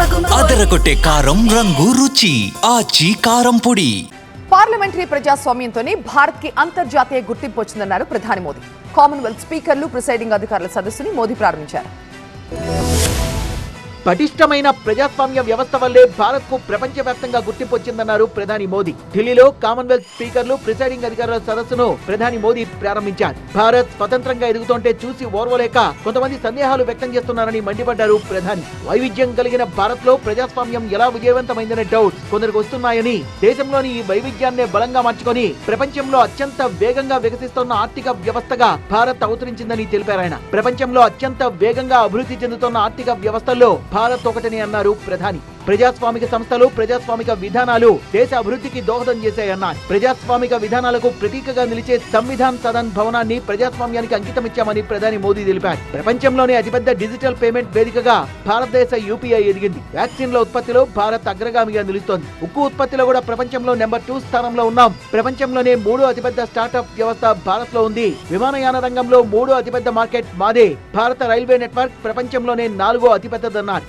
అదరగొట్టే కారం రంగు రుచి ఆచి కారం పొడి. పార్లమెంటరీ ప్రజాస్వామ్యంతోనే భారత్కి అంతర్జాతీయ గుర్తింపు వచ్చిందన్నారు ప్రధాని మోదీ. కామన్వెల్త్ స్పీకర్లు ప్రిసైడింగ్ అధికారుల సదస్సుని మోదీ ప్రారంభించారు. పటిష్టమైన ప్రజాస్వామ్య వ్యవస్థ వల్లే భారత్కు ప్రపంచవ్యాప్తంగా గుర్తింపు వచ్చిందన్నారు ప్రధాని మోదీ. ఢిల్లీలో కామన్వెల్త్ స్పీకర్లు ప్రిసైడింగ్ అధికారుల సదస్సును ప్రధాని మోదీ ప్రారంభించారు. భారత్ స్వతంత్రంగా ఎదుగుతుంటే చూసి ఓర్వలేక కొంతమంది సందేహాలు వ్యక్తం చేస్తున్నారని మండిపడ్డారు ప్రధాని. వైవిధ్యం కలిగిన భారత్లో ప్రజాస్వామ్యం ఎలా విజయవంతమైందనే డౌట్ కొందరికి వస్తున్నాయని దేశంలోని ఈ వైవిధ్యాన్నే బలంగా మార్చుకొని ప్రపంచంలో అత్యంత వేగంగా వికసిస్తున్న ఆర్థిక వ్యవస్థగా భారత్ అవతరించిందని తెలిపారు ఆయన. ప్రపంచంలో అత్యంత వేగంగా అభివృద్ధి చెందుతున్న ఆర్థిక వ్యవస్థల్లో భారత్ ఒకటని అన్నారు ప్రధాని. ప్రజాస్వామిక సంస్థలు ప్రజాస్వామిక విధానాలు దేశ అభివృద్ధికి దోహదం చేశాయన్నారు. ప్రజాస్వామిక విధానాలకు ప్రతీకగా నిలిచే సంవిధాన్ సదన్ భవనాన్ని ప్రజాస్వామ్యానికి అంకితమిచ్చామని ప్రధాని మోదీ తెలిపారు. ప్రపంచంలోనే అతిపెద్ద డిజిటల్ పేమెంట్ వేదికగా భారతదేశ యూపీఐ ఎదిగింది. వ్యాక్సిన్ల ఉత్పత్తిలో భారత్ అగ్రగామిగా నిలుస్తోంది. ఉక్కు ఉత్పత్తిలో కూడా ప్రపంచంలో నెంబర్ టూ స్థానంలో ఉన్నాం. ప్రపంచంలోనే మూడో అతిపెద్ద స్టార్టప్ వ్యవస్థ భారత్లో ఉంది. విమానయాన రంగంలో మూడో అతిపెద్ద మార్కెట్ మాదే. భారత రైల్వే నెట్వర్క్ ప్రపంచంలోనే నాలుగో అతిపెద్దదన్నారు.